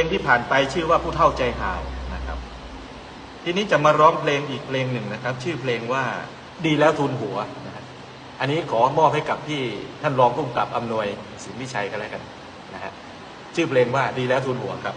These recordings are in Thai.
เพลงที่ผ่านไปชื่อว่าผู้เท่าใจหายนะครับ ทีนี้จะมาร้องเพลงอีกเพลงหนึ่งนะครับ ชื่อเพลงว่าดีแล้วทุนหัวนะอันนี้ขอมอบให้กับที่ท่านรองผู้กำกับอำนวยสินวิชัยกันแล้วกันนะฮะชื่อเพลงว่าดีแล้วทุนหัวครับ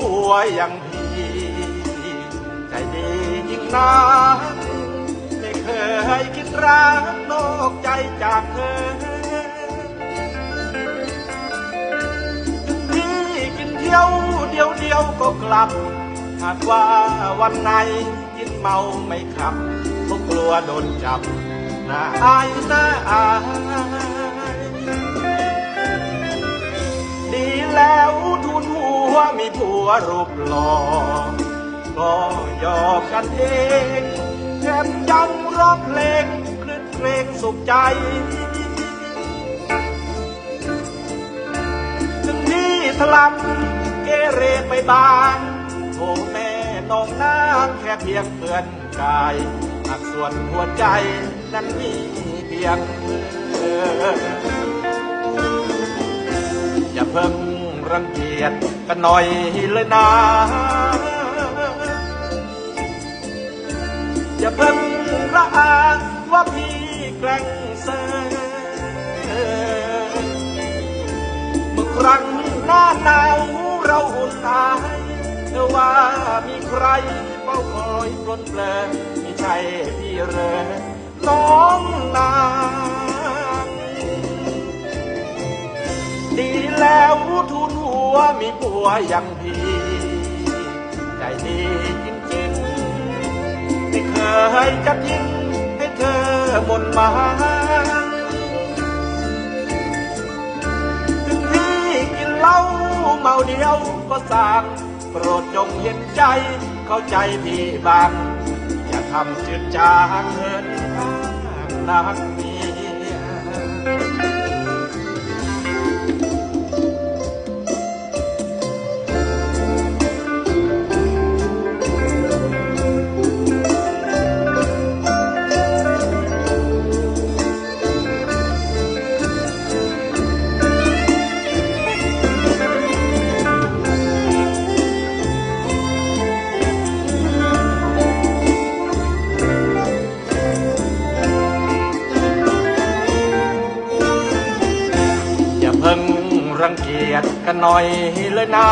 ผัวอย่างพี่ใจดียิ่งนักไม่เคยคิดรักนอกใจจากเธอถึงพี่กินเที่ยวเดียวเดียวก็กลับหากว่าวันไหนกินเมาไม่ขับก็กลัวโดนจับน่าอายน่าอาย แล้วทุนหัวมีผัวรูปหล่อก็หยอกกันเองแถมยังร้องเพลงคลื่นเพลงสุขใจ ถึงที่ทลับเกเรไปบ้างโอ้แม่น้องนางแค่เพียงเปือนกายหากส่วนหัวใจนั้นมีเพียงเธออย่าเพิ่ง รังเกียจกันหน่อยเลยนะอย่าเพิ่งระอาว่าพี่แกล้งเซอเมื่อครั้งหน้าหนาวเราอุ่นอายเธอว่ามีใครเฝ้าคอยปลนเปลไม่ใช่พี่เรอน้อง มีผัวอย่างพี่ ใจดีจริงๆ ไม่เคยจะทิ้งให้เธอหมนหมาถึงพี่กินเหล้าเมาเดียวก็สร้างโปรดจงเห็นใจเข้าใจพี่บ้าง อย่าทำจืดจางเหินทางนัก รังเกียจกันหน่อยเลยนะ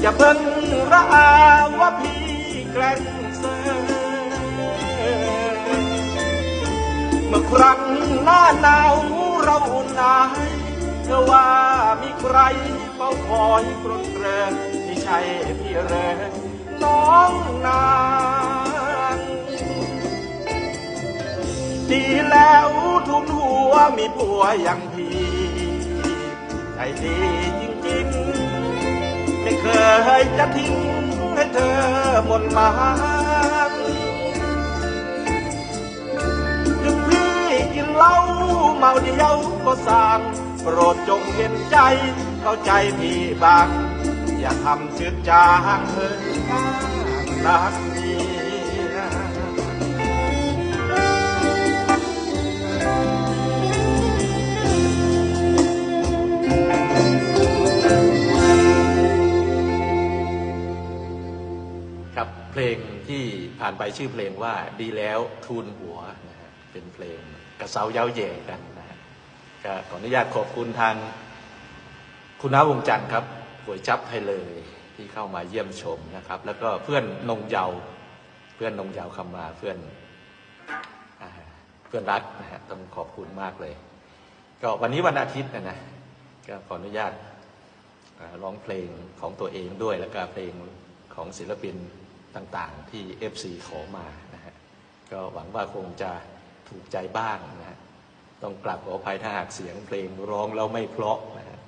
อย่าเพิ่งระอาว่าพี่แกล้งเซเมื่อครั้งหน้าหนาวเราอุ่นหนายเธอว่ามีใครเฝ้าคอยกรนเรือนที่ใช่พี่เรอน้องนางดีแล้ว ทุนหัวมีผัวอย่างพี่ ใจดีจริงๆ ไม่เคยจะทิ้งให้เธอหมนหมายถึงพี่กินเหล้าเมาเดียวก็สร้าง โปรดจงเห็นใจ เข้าใจพี่บ้าง อย่าทำจืดจางเหินข้างรักเที่านไปชื่อเพลงว่าดีแล้วทูลหัวนะเป็นเพลงกระเซาเย้าแย่กันนะก็ขออนุญาตขอบคุณทางคุณน้าวงจันทร์ครับก๋วยจับให้เลยที่เข้ามาเยี่ยมชมนะครับ แล้วก็เพื่อนนงเยาเพื่อนนงเยาคำมาเพื่อนเพื่อนรักนะฮะต้องขอบคุณมากเลย ก็วันนี้วันอาทิตย์นะนะก็ขออนุญาตร้องเพลงของตัวเองด้วยแล้วก็เพลงของศิลปิน ต่างๆที่ FC ขอมานะฮะก็หวังว่าคงจะถูกใจบ้างนะฮะต้องกลับขออภัยถ้าหากเสียงเพลงร้องแล้วไม่เพราะนะฮะ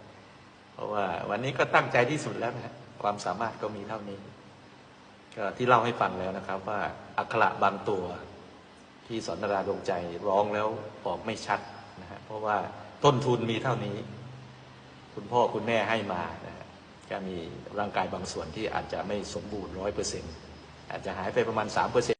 เพราะว่าวันนี้ก็ตั้งใจที่สุดแล้วนะฮะความสามารถก็มีเท่านี้ก็ที่เล่าให้ฟังแล้วนะครับว่าอักขระบางตัวที่สอนราดวงใจร้องแล้วออกไม่ชัดนะฮะเพราะว่าต้นทุนมีเท่านี้ คุณพ่อคุณแม่ให้มานะฮะก็มีร่างกายบางส่วนที่อาจจะไม่สมบูรณ์ร้อยเปอร์เซ็นต์ อาจจะหายไปประมาณ๓